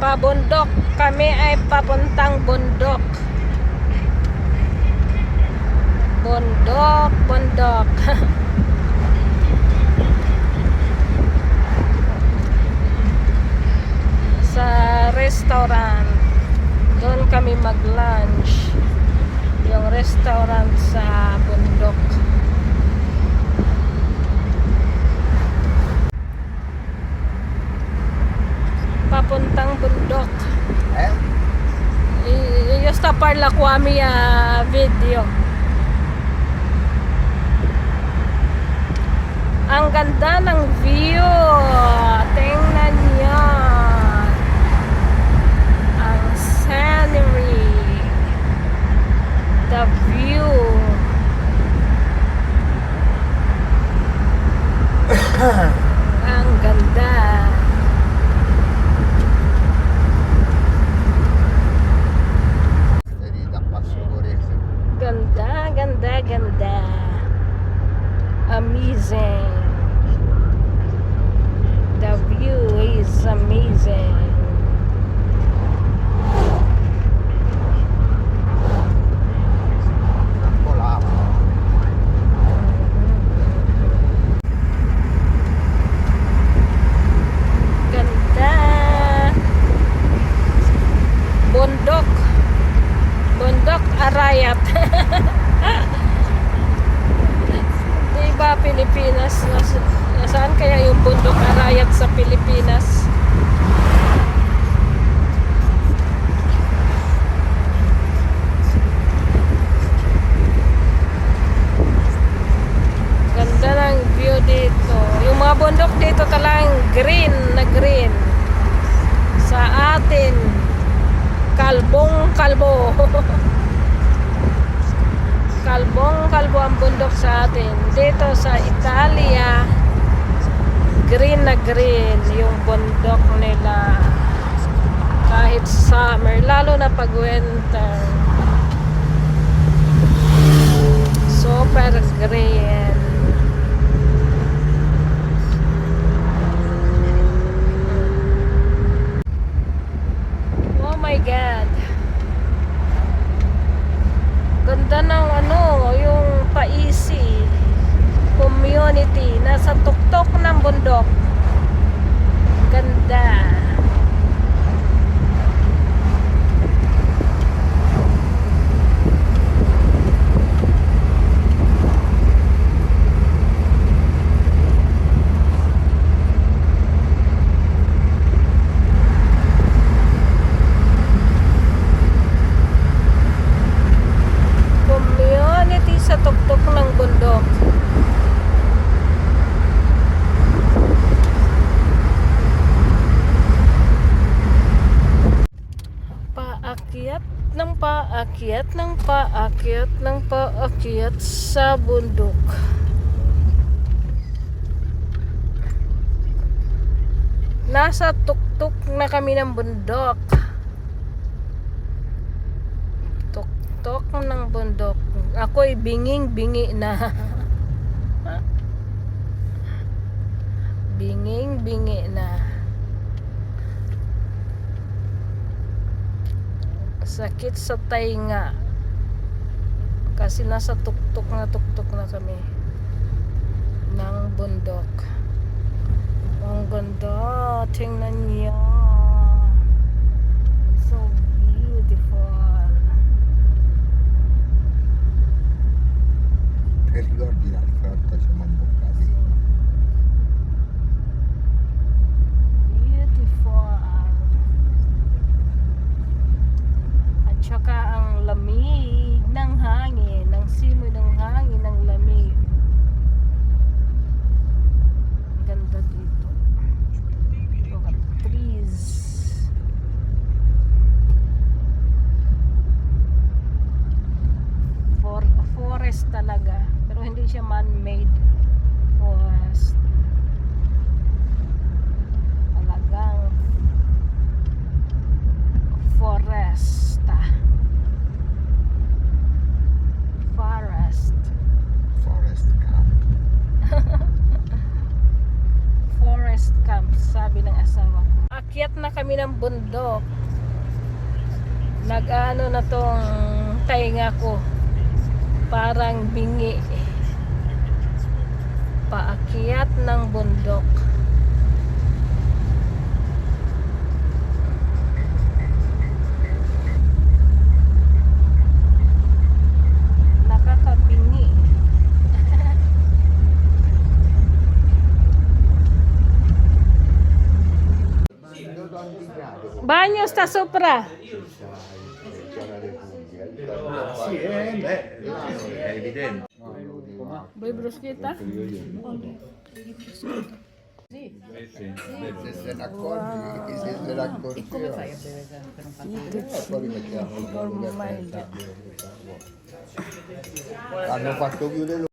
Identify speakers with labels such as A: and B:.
A: Pabundok. Kami ay papuntang bundok. Bundok, bundok. Sa restaurant. Doon kami mag-lunch. Yung restaurant sa bundok. Parla qua mia video. Ang ganda ng view. Tingnan niyo. Ang scenery. The view. Ang ganda.
B: Vedi da pastore.
A: Ganda, ganda, ganda. Amazing. The view is amazing.
B: Volava.
A: Ganda. Bundok. Bundok Arayat. diba Pilipinas? Nas, nasaan kaya yung bundok Arayat sa Pilipinas? Ganda ng dito. Yung mga bundok dito talagang green na green. Sa atin, kalbong kalbo. kalbong kalbo ang bundok sa atin. Dito sa Italia, green na green yung bundok nila. Kahit summer, lalo na pag winter. Super green. Community. Nasa tuktok ng bundok. Ganda. Community sa tuktok ng bundok. Paakyat ng paakyat ng paakyat ng paakyat sa bundok. Nasa tuktok na kami ng bundok. Tuktok ng bundok. Ako'y binging-bingi na. Binging-bingi na. Sakit sa tainga. Kasi nasa tuktok na tuktok na kami. Ng bundok. Ang ganda. Tingnan niyo. forest talaga.
B: Pero hindi siya man-made forest talagang
A: foresta. Forest. Forest camp. Forest camp sabi ng asawa ko. Akyat na kami ng bundok. Nag-ano na tong tainga ko. Parang bingi. Paakyat ng bundok. Banyo sta sopra.
B: Repubblica.
C: Sì, eh, beh, è evidente.
A: Vuoi bruschetta?
B: Se se ne accorgi, se se ne accorgi. Come fai a bere Poi mettiamo il
A: Ormai
B: Hanno fatto chiudere